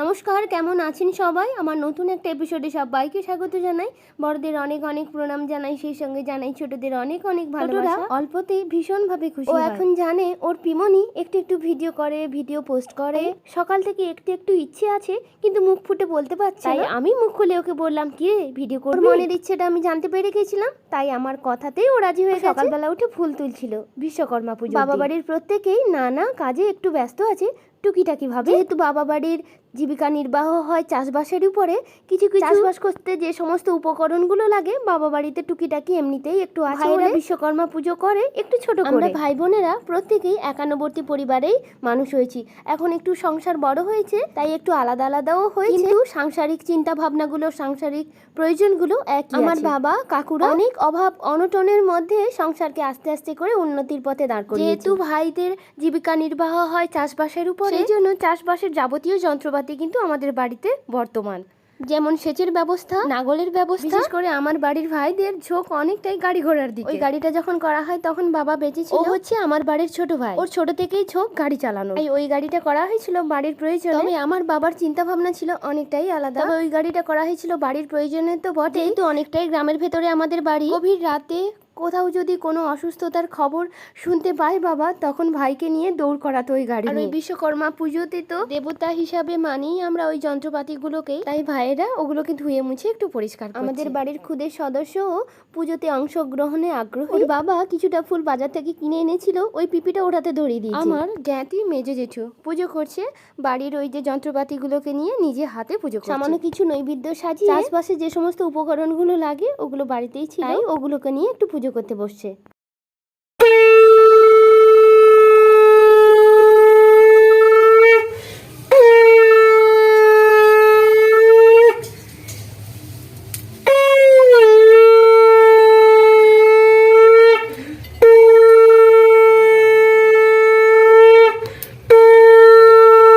নমস্কার কেমন আছেন সবাই? আমার নতুন একটা এপিসোডে সবাইকে স্বাগত জানাই। বড়দের অনেক অনেক প্রণাম জানাই সেই সঙ্গে জানাই ছোটদের অনেক অনেক ভালোবাসা। অল্পতেই ভীষণভাবে খুশি ও এখন জানে ওর পিমনি একটু একটু ভিডিও করে ভিডিও পোস্ট করে। সকাল থেকে একটু একটু ইচ্ছে আছে কিন্তু মুখ ফুটে বলতে পারছে তাই আমি মুখ খুলে ওকে বললাম কি ভিডিও করবি? মনের ইচ্ছেটা আমি জানতে পেরে গেছিলাম। তাই আমার কথাতেই ও রাজি হয়ে গেছে সকালবেলা উঠে ফুল তুলছিল বিশ্বকর্মা পুজো বাবা বাড়ির প্রত্যেকেই নানা কাজে একটু ব্যস্ত আছে টুকিটাকি ভাবে। যেহেতু বাবা বাড়ির জীবিকা নির্বাহ হয় চাষবাসের উপরে। কিছু কিছু চাষবাস করতে যে সমস্ত উপকরণগুলো লাগে বাবা বাড়িতে টুকিটাকি এমনিতেই একটু বলে বিশ্বকর্মা পুজো করে একটু ছোট করে। আমরা ভাই বোনেরা প্রত্যেকেই একান্নবর্তী পরিবারেই মানুষ হয়েছি। এখন একটু সংসার বড় হয়েছে তাই একটু আলাদা আলাদাও হয়েছে। কিন্তু সাংসারিক চিন্তা ভাবনাগুলো সাংসারিক প্রয়োজনগুলো একই আমার বাবা কাকুরা অনেক অভাব অনটনের মধ্যে সংসারকে আস্তে আস্তে করে উন্নতির পথে দাঁড় করিয়েছে। যেহেতু ভাইদের জীবিকা নির্বাহ হয় চাষবাসের উপর সেই জন্য চাষবাসের যাবতীয় যন্ত্রপাতি কিন্তু আমাদের বাড়িতে বর্তমান। যেমন সেচের ব্যবস্থা নাগলের ব্যবস্থা। বিশেষ করে আমার বাড়ির ভাইদের ঝোঁক অনেকটাই গাড়ি ঘোড়ার দিকে। ওই গাড়িটা যখন করা হয় তখন বাবা বেঁচে ছিল ও হচ্ছে আমার বাড়ির ছোট ভাই। ওর ছোট থেকেই ঝোঁক গাড়ি চালানো। তাই ওই গাড়িটা করা হয়েছিল বাড়ির প্রয়োজনে। তবে আমার বাবার চিন্তা ভাবনা ছিল অনেকটাই আলাদা। তবে ওই গাড়িটা করা হয়েছিল বাড়ির প্রয়োজনে তো বটেই তো অনেকটাই গ্রামের ভেতরে আমাদের বাড়ি। গভীর রাতে কোথাও যদি কোনো অসুস্থতার খবর শুনতে পাই বাবা তখন ভাইকে নিয়ে দৌড় করাতো ওই গাড়ি আর ওই বিশ্বকর্মা পুজোতে তো দেবতা হিসাবে মানেই আমরা ওই যন্ত্রপাতিগুলোকে তাই ভাইয়েরা ওগুলোকে ধুয়ে মুছে একটু পরিষ্কার আমাদের বাড়ির খুদের সদস্যও পুজোতে অংশগ্রহণে আগ্রহী। ওর বাবা কিছুটা ফুল বাজার থেকে কিনে এনেছিল ওই পিপিটা ওটাতে ধরিয়ে দিয়েছে। আমার জ্ঞাতি মেজে জেঠু পুজো করছে বাড়ির ওই যে যন্ত্রপাতিগুলোকে নিয়ে নিজে হাতে পুজো করছে। সামান্য কিছু নৈবেদ্য সাজিয়ে চাষবাসে যে সমস্ত উপকরণগুলো লাগে ওগুলো বাড়িতেই ছিল তাই ওগুলোকে নিয়ে একটু পুজো করতে বসছে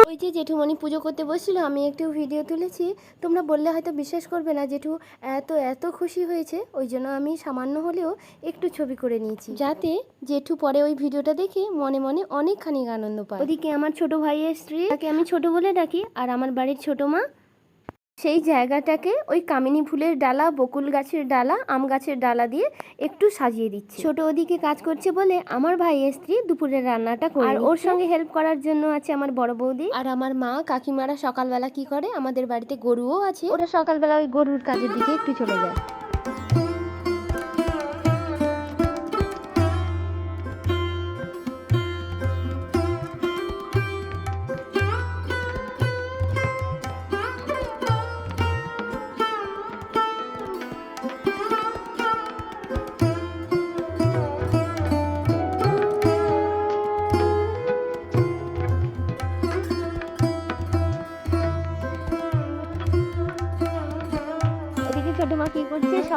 ওই যে জেঠুমণি পুজো করতে বসছিল, আমি একটু ভিডিও তুলেছি। তোমরা বললে হয়তো বিশ্বাস করবে না, জেঠু, এত এত খুশি হয়েছে, ওই জন্য আমি সামান্য হলেও একটু ছবি করে নিয়েছি। যাতে জেঠু পরে ওই ভিডিওটা দেখে মনে মনে অনেকখানি আনন্দ পায়। ওদিকে আমার ছোট ভাইয়ের স্ত্রী, তাকে আমি ছোট বলে ডাকি, আর আমার বাড়ির ছোট মা সেই জায়গাটাকে ওই কামিনী ফুলের ডালা বকুল গাছের ডালা আম গাছের ডালা দিয়ে একটু সাজিয়ে দিচ্ছে। ছোট ওদিকে কাজ করছে বলে আমার ভাইয়ের স্ত্রী দুপুরের রান্নাটা করে আর ওর সঙ্গে হেল্প করার জন্য আছে আমার বড় বৌদি। আর আমার মা কাকিমারা সকালবেলা কি করে? আমাদের বাড়িতে গরুও আছে। ওরা সকালবেলা ওই গরুর কাজের দিকে একটু চলে যায়।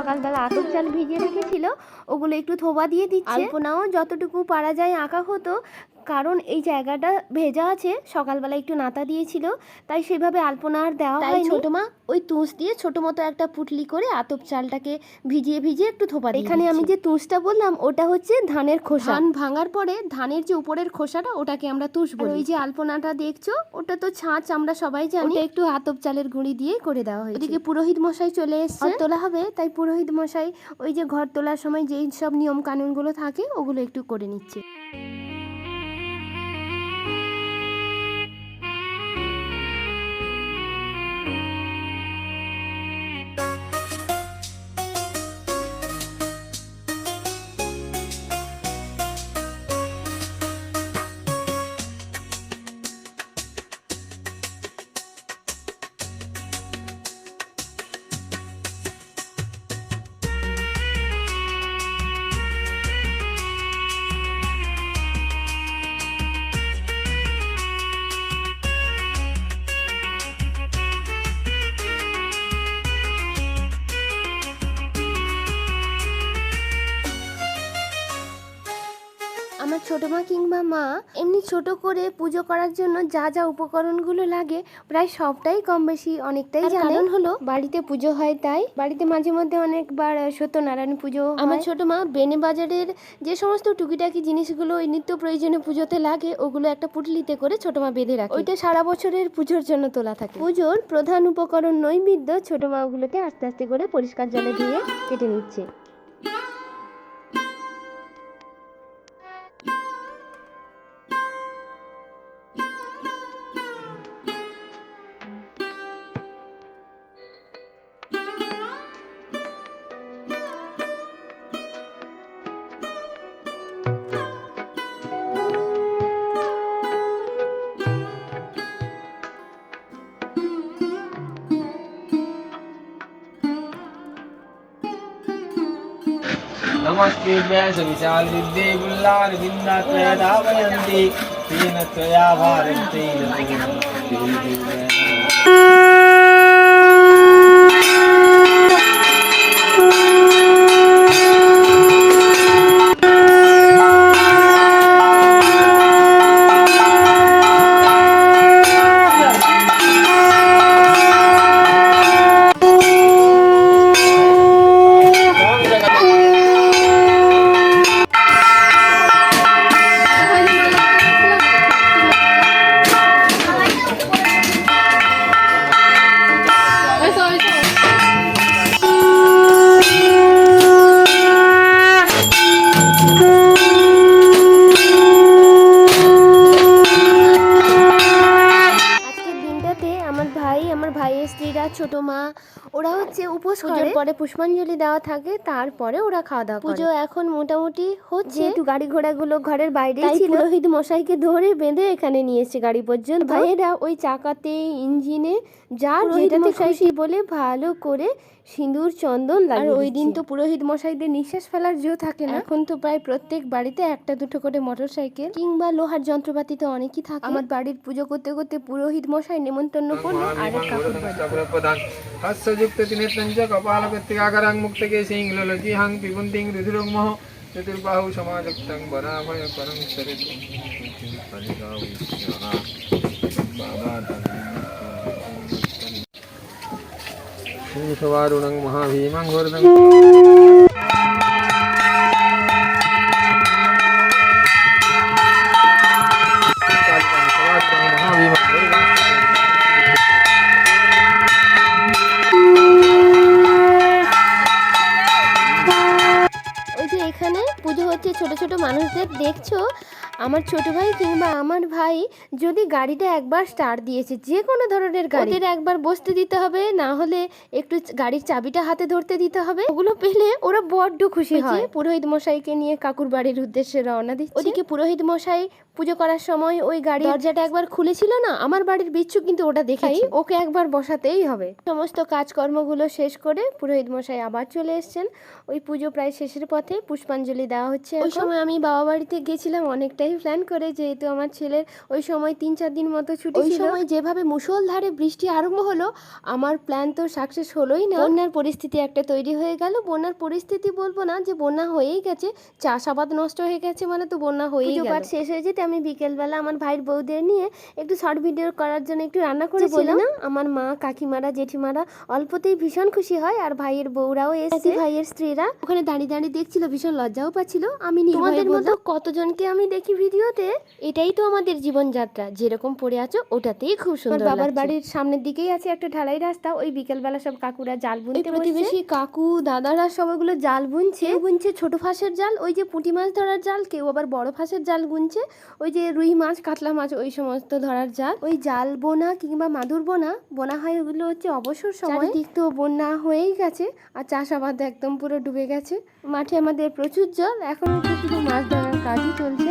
সকালবেলা আতপ চাল ভিজিয়ে রেখেছিল, ওগুলো একটু থোবা দিয়ে দিচ্ছে। আলপনাও যতটুকু পারা যায় আঁকা হতো কারণ এই জায়গাটা ভেজা আছে সকালবেলা একটু নাতা দিয়েছিল তাই সেভাবে আলপনা আর দেওয়া হয় ছোট মা ওই তুষ দিয়ে ছোট মতো একটা পুটলি করে আতপ চালটাকে ভিজিয়ে ভিজিয়ে একটু থোপা এখানে আমি যে তুষটা বললাম ওটা হচ্ছে ধানের খোসা। ধান ভাঙার পরে ধানের যে উপরের খোসাটা ওটাকে আমরা তুষ বলি। ওই যে আলপনাটা দেখছ ওটা তো ছাঁচ আমরা সবাই জানি। ওটা একটু আতপ চালের গুঁড়ি দিয়ে করে দেওয়া হয়েছে। ওদিকে পুরোহিত মশাই চলে এসছে। তোলা হবে তাই পুরোহিত মশাই ওই যে ঘর তোলার সময় যেই সব নিয়ম কানুনগুলো থাকে ওগুলো একটু করে নিচ্ছে। ছোট মা কিংবা মা এমনি ছোট করে পুজো করার জন্য যা যা উপকরণগুলো লাগে প্রায় সবটাই কম বেশি অনেকটাই জানে। হলো বাড়িতে পুজো হয় তাই। বাড়িতে মাঝে মধ্যে অনেকবার সত্যনারায়ণ পুজো আমার ছোট মা বেনে বাজারের যে সমস্ত টুকিটাকি জিনিসগুলো ওই নিত্য প্রয়োজনীয় পুজোতে লাগে ওগুলো একটা পুটলিতে করে ছোট মা বেঁধে রাখে। ওইটা সারা বছরের পুজোর জন্য তোলা থাকে। পুজোর প্রধান উপকরণ নৈবেদ্য ছোট মাগুলোকে আস্তে আস্তে করে পরিষ্কার জলে দিয়ে কেটে নিচ্ছে। नमस्ते विशाल विद्ये बुल्लार बिंदा त्वया धावयन्ति तेन त्वया भारन्ति স্ত্রীরা ছোট মা ওরা হচ্ছে উপোস করে। পরে পুষ্পাঞ্জলি দেওয়া থাকে তারপরে ওরা খাওয়া দাওয়া পুজো এখন মোটামুটি হচ্ছে। একটু গাড়ি ঘোড়াগুলো ঘরের বাইরে ছিল পুরোহিত মশাইকে ধরে বেঁধে এখানে নিয়ে এসে গাড়ি পর্যন্ত। ভাইয়েরা ওই চাকাতে ইঞ্জিনে যা যেটাতে খুশি বলে ভালো করে সিঁদুর চন্দন আর ওই দিন তো পুরোহিত মশাইদের নিঃশ্বাস ফেলার জো থাকে না। এখন তো প্রায় প্রত্যেক বাড়িতে একটা দুটো করে মোটর সাইকেল কিংবা লোহার যন্ত্রপাতি তো অনেকই থাকে। আমার বাড়ির পুজো করতে করতে পুরোহিত মশাই নেমন্তন্ন করল আর এক কাকুর प्रधान। हस्तयुक्त मुक्त कपालपत्रिकाकरांमुक्त केसिंग ललजिहांग पिबुंतिंग रुधिरोग्मः चतुर्बाहु, समाजक्तं वराभय परं सरितं महाभीमं वरदं। দেখছ? আমার ছোট ভাই কিংবা আমার ভাই যদি গাড়িটা একবার স্টার্ট দিয়েছে যে কোনো ধরনের গাড়ি। ওদের একবার বসতে দিতে হবে না হলে একটু গাড়ির চাবিটা হাতে ধরতে দিতে হবে। ওগুলো পেলে ওরা বড্ড খুশি হয়। পুরোহিত মশাইকে নিয়ে কাকুর বাড়ির উদ্দেশ্যে রওনা দিচ্ছে। ওদিকে পুরোহিত মশাই পুজো করার সময় ওই গাড়ি দরজাটা একবার খুলেছিল না? আমার বাড়ির বিচ্ছু কিন্তু ওটা দেখাই ওকে একবার বসাতেই হবে। সমস্ত কাজকর্মগুলো শেষ করে পুরোহিত মশাই আবার চলে এসছেন। ওই পুজো প্রায় শেষের পথে পুষ্পাঞ্জলি দেওয়া হচ্ছে ওই সময় আমি বাবা বাড়িতে গেছিলাম অনেকটাই প্ল্যান করে যেহেতু আমার ছেলের ওই সময় তিন চার দিন মতো ছুটি ছিল। সময় যেভাবে মুষলধারে বৃষ্টি আরম্ভ হলো আমার প্ল্যান তো সাকসেস হলোই না। বন্যার পরিস্থিতি একটা তৈরি হয়ে গেল। বন্যার পরিস্থিতি বলব না যে বন্যা হয়েই গেছে। চাষাবাদ নষ্ট হয়ে গেছে মানে তো বন্যা হয়েই গেল। পাঠ শেষ হয়ে যেতে আমি বিকেলবেলা আমার ভাইয়ের বউদের নিয়ে একটু শর্ট ভিডিও করার জন্য একটু রান্না করে করেছিলাম। না। আমার মা কাকিমারা জেঠিমারা অল্পতেই ভীষণ খুশি হয় আর ভাইয়ের বউরাও এসেছে। ভাইয়ের স্ত্রীরা ওখানে দাঁড়িয়ে দাঁড়িয়ে দেখছিল ভীষণ লজ্জাও পাচ্ছিল। আমি তোমাদের মতো কতজনকে আমি দেখি ভিডিওতে এটাই তো আমাদের জীবনযাত্রা। যেরকম পড়ে আছো ওটাতেই খুব সুন্দর বাবার বাড়ির সামনের দিকেই আছে একটা ঢালাই রাস্তা ওই বিকেলবেলা সব কাকুরা জাল বুনতে প্রতিবেশী কাকু দাদারা সবগুলো জাল বুনছে। বুনছে ছোট ফাঁসের জাল ওই যে পুঁটি মাছ ধরার জাল কেউ আবার বড় ফাঁসের জাল বুনছে। ওই যে রুই মাছ কাতলা মাছ ওই সমস্ত ধরার জাল। ওই জাল বোনা কিংবা মাদুর বোনা বোনা হয় ওগুলো হচ্ছে অবসর সময়। চারিদিক তো বন্যা হয়েই গেছে আর চাষাবাদ একদম পুরো ডুবে গেছে। মাঠে আমাদের প্রচুর জল এখন শুধু মাছ ধরার কাজই চলছে।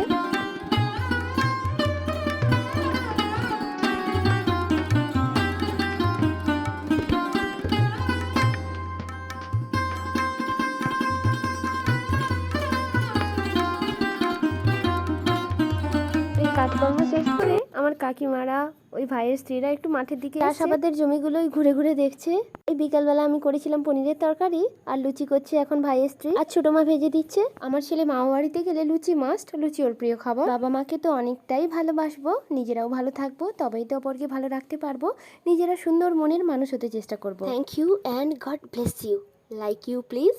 কাকিমারা ওই ভাইয়ের স্ত্রীরা একটু মাঠের দিকে চাষাবাদের জমিগুলোই ঘুরে ঘুরে দেখছে। এই বিকালবেলা আমি করেছিলাম পনিরের তরকারি আর লুচি করছে এখন ভাইয়ের স্ত্রী। আর ছোট মা ভেজে দিচ্ছে। আমার ছেলে মামা বাড়িতে গেলে লুচি মাস্ট লুচি ওর প্রিয় খাবার। বাবা মাকে তো অনেকটাই ভালোবাসবো। নিজেরাও ভালো থাকব তবেই তো অপরকে ভালো রাখতে পারব। নিজেরা সুন্দর মনের মানুষ হতে চেষ্টা করব। Thank you and God bless you like you please